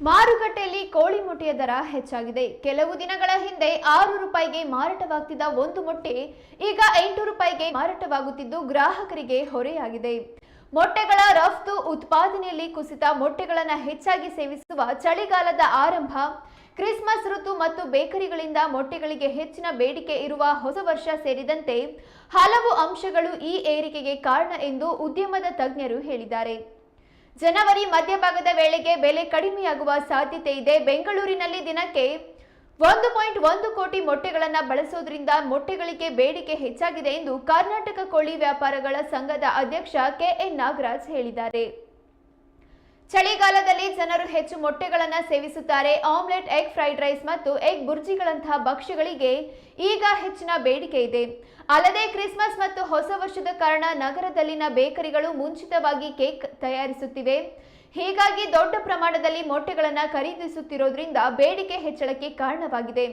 ಮಾರುಕಟ್ಟೆಯಲ್ಲಿ ಕೋಳಿ ಮೊಟ್ಟೆಯ ದರ ಹೆಚ್ಚಾಗಿದೆ. ಕೆಲವು ದಿನಗಳ ಹಿಂದೆ ಆರು ರೂಪಾಯಿಗೆ ಮಾರಾಟವಾಗ್ತಿದ್ದ ಒಂದು ಮೊಟ್ಟೆ ಈಗ ಎಂಟು ರೂಪಾಯಿಗೆ ಮಾರಾಟವಾಗುತ್ತಿದ್ದು ಗ್ರಾಹಕರಿಗೆ ಹೊರೆಯಾಗಿದೆ. ಮೊಟ್ಟೆಗಳ ರಫ್ತು ಉತ್ಪಾದನೆಯಲ್ಲಿ ಕುಸಿತ, ಮೊಟ್ಟೆಗಳನ್ನು ಹೆಚ್ಚಾಗಿ ಸೇವಿಸುವ ಚಳಿಗಾಲದ ಆರಂಭ, ಕ್ರಿಸ್ಮಸ್ ಋತು ಮತ್ತು ಬೇಕರಿಗಳಿಂದ ಮೊಟ್ಟೆಗಳಿಗೆ ಹೆಚ್ಚಿನ ಬೇಡಿಕೆ ಇರುವ ಹೊಸ ವರ್ಷ ಸೇರಿದಂತೆ ಹಲವು ಅಂಶಗಳು ಈ ಏರಿಕೆಗೆ ಕಾರಣ ಎಂದು ಉದ್ಯಮದ ತಜ್ಞರು ಹೇಳಿದ್ದಾರೆ. ಜನವರಿ ಮಧ್ಯಭಾಗದ ವೇಳೆಗೆ ಬೆಲೆ ಕಡಿಮೆಯಾಗುವ ಸಾಧ್ಯತೆ ಇದೆ. ಬೆಂಗಳೂರಿನಲ್ಲಿ ದಿನಕ್ಕೆ ಒಂದು ಪಾಯಿಂಟ್ ಒಂದು ಕೋಟಿ ಮೊಟ್ಟೆಗಳನ್ನು ಬಳಸೋದ್ರಿಂದ ಮೊಟ್ಟೆಗಳಿಗೆ ಬೇಡಿಕೆ ಹೆಚ್ಚಾಗಿದೆ ಎಂದು ಕರ್ನಾಟಕ ಕೋಳಿ ವ್ಯಾಪಾರಗಳ ಸಂಘದ ಅಧ್ಯಕ್ಷ ಕೆಎನ್ ನಾಗರಾಜ್ ಹೇಳಿದ್ದಾರೆ. ಚಳಿಗಾಲದಲ್ಲಿ ಜನರು ಹೆಚ್ಚು ಮೊಟ್ಟೆಗಳನ್ನು ಸೇವಿಸುತ್ತಾರೆ. ಆಮ್ಲೆಟ್, ಎಗ್ ಫ್ರೈಡ್ ರೈಸ್ ಮತ್ತು ಎಗ್ ಬುರ್ಜಿಗಳಂತಹ ಭಕ್ಷ್ಯಗಳಿಗೆ ಈಗ ಹೆಚ್ಚಿನ ಬೇಡಿಕೆ ಇದೆ. ಅಲ್ಲದೆ ಕ್ರಿಸ್ಮಸ್ ಮತ್ತು ಹೊಸ ವರ್ಷದ ಕಾರಣ ನಗರದಲ್ಲಿನ ಬೇಕರಿಗಳು ಮುಂಚಿತವಾಗಿ ಕೇಕ್ ತಯಾರಿಸುತ್ತಿವೆ. ಹೀಗಾಗಿ ದೊಡ್ಡ ಪ್ರಮಾಣದಲ್ಲಿ ಮೊಟ್ಟೆಗಳನ್ನು ಖರೀದಿಸುತ್ತಿರೋದ್ರಿಂದ ಬೇಡಿಕೆ ಹೆಚ್ಚಳಕ್ಕೆ ಕಾರಣವಾಗಿದೆ.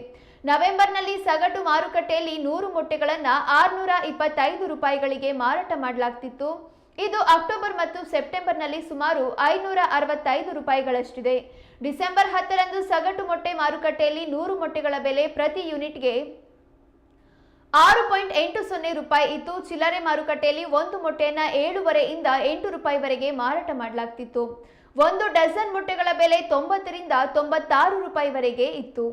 ನವೆಂಬರ್ನಲ್ಲಿ ಸಗಟು ಮಾರುಕಟ್ಟೆಯಲ್ಲಿ ನೂರು ಮೊಟ್ಟೆಗಳನ್ನು ಆರುನೂರ ಇಪ್ಪತ್ತೈದು ರೂಪಾಯಿಗಳಿಗೆ ಮಾರಾಟ ಮಾಡಲಾಗ್ತಿತ್ತು. ಇದು ಅಕ್ಟೋಬರ್ ಮತ್ತು ಸೆಪ್ಟೆಂಬರ್ನಲ್ಲಿ ಸುಮಾರು ಐನೂರ ಅರವತ್ತೈದು ರೂಪಾಯಿಗಳಷ್ಟಿದೆ. ಡಿಸೆಂಬರ್ ಹತ್ತರಂದು ಸಗಟು ಮೊಟ್ಟೆ ಮಾರುಕಟ್ಟೆಯಲ್ಲಿ ನೂರು ಮೊಟ್ಟೆಗಳ ಬೆಲೆ ಪ್ರತಿ ಯೂನಿಟ್ಗೆ ಆರು ಪಾಯಿಂಟ್ ಎಂಟು ಸೊನ್ನೆ ರೂಪಾಯಿ ಇತ್ತು. ಚಿಲ್ಲರೆ ಮಾರುಕಟ್ಟೆಯಲ್ಲಿ ಒಂದು ಮೊಟ್ಟೆಯನ್ನು ಏಳುವರೆಯಿಂದ ಎಂಟು ರೂಪಾಯಿವರೆಗೆ ಮಾರಾಟ ಮಾಡಲಾಗ್ತಿತ್ತು. ಒಂದು ಡಜನ್ ಮೊಟ್ಟೆಗಳ ಬೆಲೆ ತೊಂಬತ್ತರಿಂದ ತೊಂಬತ್ತಾರು ರೂಪಾಯಿವರೆಗೆ ಇತ್ತು.